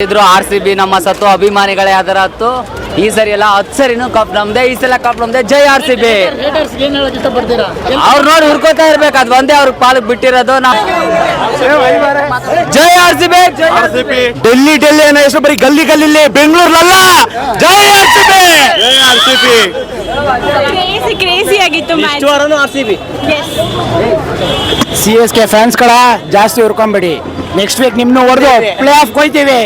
ಇದ್ರು R C B ನಮ್ಮ ಸತ್ತು ಅಭಿಮಾನಿಗಳೇ ಅದರ ಹತ್ತು ಈ ಸರಿ ಎಲ್ಲ ಹತ್ತು ಸರಿನು ಕಪ್ ನಮ್ದೆ ಈ ಸಲ ಕಪ್ ನಮ್ದೆ ಜೈ ಆರ್ ಸಿ ಬಿ. ಅವ್ರು ನೋಡಿ ಹುರ್ಕೋತಾ ಇರ್ಬೇಕು ಅದ್ ಒಂದೇ ಅವ್ರ ಪಾಲಕ್ ಬಿಟ್ಟಿರೋದು ನಾವು ಜೈ R C B. Delhi Delhi ಅನ್ನೋ ಹೆಸರು ಬರೀ ಗಲ್ಲಿ ಗಲ್ಲಿ ಬೆಂಗಳೂರಲ್ಲ ಜೈ R C B. R C B. Crazy crazy ಆಗಿತ್ತು match R C B C S K fans ಕಡ ಜಾಸ್ತಿ ಹುರ್ಕೊಂಬೇಡಿ. ನೆಕ್ಸ್ಟ್ ವೀಕ್ ನಿಮ್ನು ಹೊಡೆದು ಪ್ಲೇ ಆಫ್ ಕೊಯ್ತೀವಿ.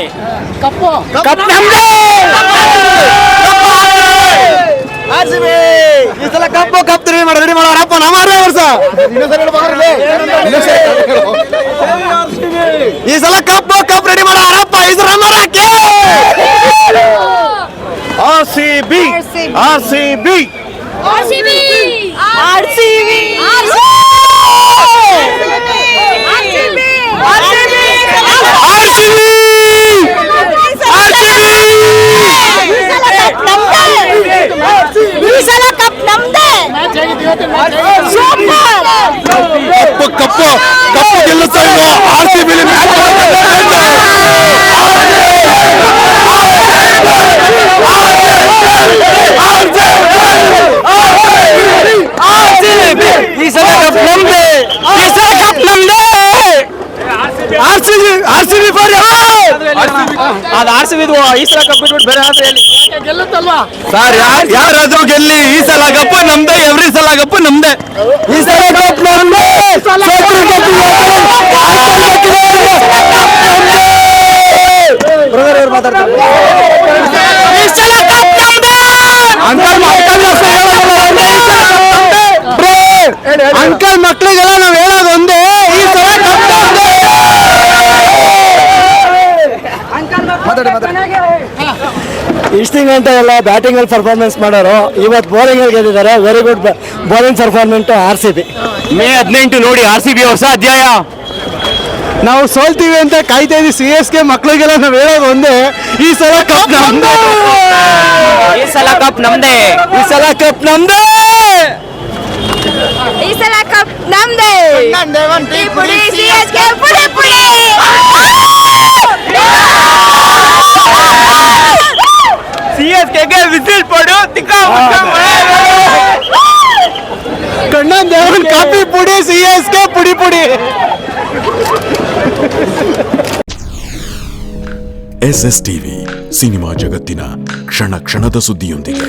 ಕಪ್ಪು. ಕಪ್ ನಮ್ದೇ! ಈ ಸಲ ಕಪ್ಪು ಕಪ್ ರೆಡಿ ಮಾಡೋ ರೆಡಿ ನಮ್ಮ ನಮ್ಮರೇ ವರ್ಷ. ಈ ಸಲ ಕಪ್ಪು ಕಪ್ ರೆಡಿ ಮಾಡೋರಪ್ಪ ಇದು ಸಲ R C B R C B RCB RCB R C B ಈ ಸಲ ಕಪ್ ನಮ್ದೇ ಸೂಪರ್ ಕಪ್ಪು ಕಪ್ಪು ಕಪ್ಪು ಗೆಲ್ಲುತ್ತಾ ಇಲ್ವೋ ಆರ್ ಸಿ ಬಿ ಈ ಸಲ ಕಪ್ ನಮ್ದೆ ಈ ಸಲ ಕಪ್ ನಮ್ದೆ R C B R C B for ಅದು ಆರ್ ಸಿ ಬಿ ಈ ಸಲ ಕಪ್ ಬಿಟ್ಬಿಟ್ಟು ಬೇರೆ ಹೇಳಿ ಗೆಲ್ಲುತ್ತಲ್ವಾ ಸರ್ ಯಾರ್ ಯಾರಾದ್ರೂ ಗೆಲ್ಲಿ ಈ ಸಲ ಕಪ್ಪು ನಮ್ದೇ ಎವ್ರಿ ಸಲ ಕಪ್ಪು ನಮ್ದೇ ಈ ಸಲ ಕಪ್ ನಮ್ದೇ ಬ್ರದರ್ ಅವ್ರು ಮಾತಾಡ್ತಾರೆ ಈ ಸಲ ಕಪ್ ನಮ್ದೆ ಅಂಕಲ್ ಅಂಕಲ್ ಮಕ್ಕಳಿಗೆಲ್ಲ ನಾವ್ ಹೇಳೋದು ಒಂದೇ ಈ ಸಲ ಕಪ್ ನಮ್ದೆ ಇಷ್ಟಿಂಗ್ ಅಂತ ಎಲ್ಲ ಬ್ಯಾಟಿಂಗ್ ಅಲ್ಲಿ ಪರ್ಫಾರ್ಮೆನ್ಸ್ ಮಾಡೋರು. ಇವತ್ತು ಬೌಲಿಂಗ್ ಅಲ್ಲಿ ಗೆದ್ದಿದ್ದಾರೆ. Very good bowling performance R C B May ಹದಿನೆಂಟು ನೋಡಿ ಆರ್ ಸಿ ಬಿ ಹೊಸ ಅಧ್ಯಾಯ. ನಾವು ಸೋಲ್ತೀವಿ ಅಂತ ಕಾಯ್ತಾ ಇದ್ದೀವಿ. ಸಿ ಎಸ್ ಕೆ ಮಕ್ಳಿಗೆಲ್ಲ ನಾವು ಹೇಳೋದು ಒಂದೇ ಈ ಸಲ ಕಪ್ ನಮ್ದೇ. ಈ ಸಲ ಕಪ್ ನಮ್ದೇ. ಈ ಸಲ ಕಪ್ ನಮ್ದೇ. ಈ ಸಲ ಕಪ್ ನಮ್ದೇ ಪುಡಿ ಸಿ ಎಸ್ ಕೆ ಪುಡಿ ಪುಡಿ ಸಿ ಎಸ್ ಕೆಗೆ ವಿಸಿಲ್ ಪಡು ಕಣ್ಣ ದೇವನ್ ಕಾಪಿ ಪುಡಿ ಸಿ ಎಸ್ ಕೆ ಪುಡಿ ಪುಡಿ. ಎಸ್ ಎಸ್ ಟಿವಿ ಸಿನಿಮಾ ಜಗತ್ತಿನ ಕ್ಷಣ ಕ್ಷಣದ ಸುದ್ದಿಯೊಂದಿಗೆ.